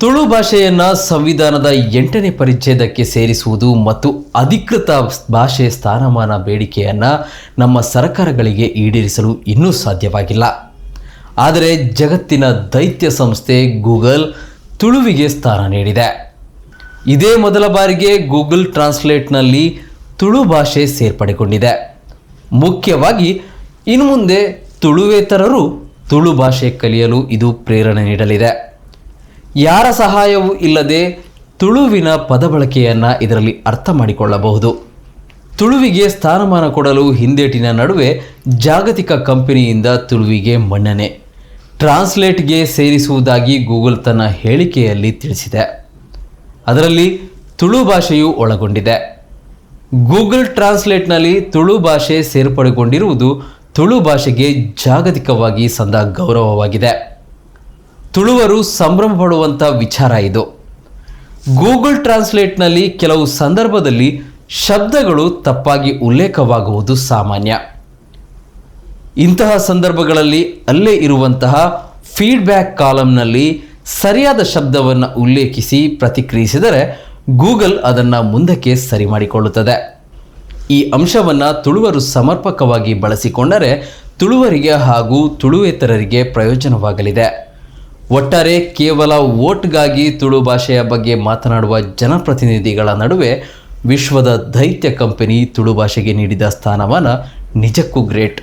ತುಳು ಭಾಷೆಯನ್ನು ಸಂವಿಧಾನದ ಎಂಟನೇ ಪರಿಚ್ಛೇದಕ್ಕೆ ಸೇರಿಸುವುದು ಮತ್ತು ಅಧಿಕೃತ ಭಾಷೆ ಸ್ಥಾನಮಾನ ಬೇಡಿಕೆಯನ್ನು ನಮ್ಮ ಸರ್ಕಾರಗಳಿಗೆ ಈಡೇರಿಸಲು ಇನ್ನೂ ಸಾಧ್ಯವಾಗಿಲ್ಲ. ಆದರೆ ಜಗತ್ತಿನ ದೈತ್ಯ ಸಂಸ್ಥೆ ಗೂಗಲ್ ತುಳುವಿಗೆ ಸ್ಥಾನ ನೀಡಿದೆ. ಇದೇ ಮೊದಲ ಬಾರಿಗೆ ಗೂಗಲ್ ಟ್ರಾನ್ಸ್ಲೇಟ್ನಲ್ಲಿ ತುಳು ಭಾಷೆ ಸೇರ್ಪಡೆಗೊಂಡಿದೆ. ಮುಖ್ಯವಾಗಿ ಇನ್ನು ಮುಂದೆ ತುಳುವೇತರರು ತುಳು ಭಾಷೆ ಕಲಿಯಲು ಇದು ಪ್ರೇರಣೆ ನೀಡಲಿದೆ. ಯಾರ ಸಹಾಯವೂ ಇಲ್ಲದೆ ತುಳುವಿನ ಪದಬಳಕೆಯನ್ನು ಇದರಲ್ಲಿ ಅರ್ಥ ಮಾಡಿಕೊಳ್ಳಬಹುದು. ತುಳುವಿಗೆ ಸ್ಥಾನಮಾನ ಕೊಡಲು ಹಿಂದೇಟಿನ ನಡುವೆ ಜಾಗತಿಕ ಕಂಪನಿಯಿಂದ ತುಳುವಿಗೆ ಮನ್ನಣೆ. ಟ್ರಾನ್ಸ್ಲೇಟ್ಗೆ ಸೇರಿಸುವುದಾಗಿ ಗೂಗಲ್ ತನ್ನ ಹೇಳಿಕೆಯಲ್ಲಿ ತಿಳಿಸಿದೆ. ಅದರಲ್ಲಿ ತುಳು ಭಾಷೆಯು ಒಳಗೊಂಡಿದೆ. ಗೂಗಲ್ ಟ್ರಾನ್ಸ್ಲೇಟ್ನಲ್ಲಿ ತುಳು ಭಾಷೆ ಸೇರ್ಪಡೆಗೊಂಡಿರುವುದು ತುಳು ಭಾಷೆಗೆ ಜಾಗತಿಕವಾಗಿ ಸಂದ ಗೌರವವಾಗಿದೆ. ತುಳುವರು ಸಂಭ್ರಮ ಪಡುವಂಥ ವಿಚಾರ ಇದು. ಗೂಗಲ್ ಟ್ರಾನ್ಸ್ಲೇಟ್ನಲ್ಲಿ ಕೆಲವು ಸಂದರ್ಭದಲ್ಲಿ ಶಬ್ದಗಳು ತಪ್ಪಾಗಿ ಉಲ್ಲೇಖವಾಗುವುದು ಸಾಮಾನ್ಯ. ಇಂತಹ ಸಂದರ್ಭಗಳಲ್ಲಿ ಅಲ್ಲೇ ಇರುವಂತಹ ಫೀಡ್ಬ್ಯಾಕ್ ಕಾಲಂನಲ್ಲಿ ಸರಿಯಾದ ಶಬ್ದವನ್ನು ಉಲ್ಲೇಖಿಸಿ ಪ್ರತಿಕ್ರಿಯಿಸಿದರೆ ಗೂಗಲ್ ಅದನ್ನು ಮುಂದಕ್ಕೆ ಸರಿ ಮಾಡಿಕೊಳ್ಳುತ್ತದೆ. ಈ ಅಂಶವನ್ನು ತುಳುವರು ಸಮರ್ಪಕವಾಗಿ ಬಳಸಿಕೊಂಡರೆ ತುಳುವರಿಗೆ ಹಾಗೂ ತುಳುವೇತರರಿಗೆ ಪ್ರಯೋಜನವಾಗಲಿದೆ. ಒಟ್ಟಾರೆ ಕೇವಲ ಓಟ್ಗಾಗಿ ತುಳು ಭಾಷೆಯ ಬಗ್ಗೆ ಮಾತನಾಡುವ ಜನಪ್ರತಿನಿಧಿಗಳ ನಡುವೆ ವಿಶ್ವದ ದೈತ್ಯ ಕಂಪನಿ ತುಳು ಭಾಷೆಗೆ ನೀಡಿದ ಸ್ಥಾನಮಾನ ನಿಜಕ್ಕೂ ಗ್ರೇಟ್.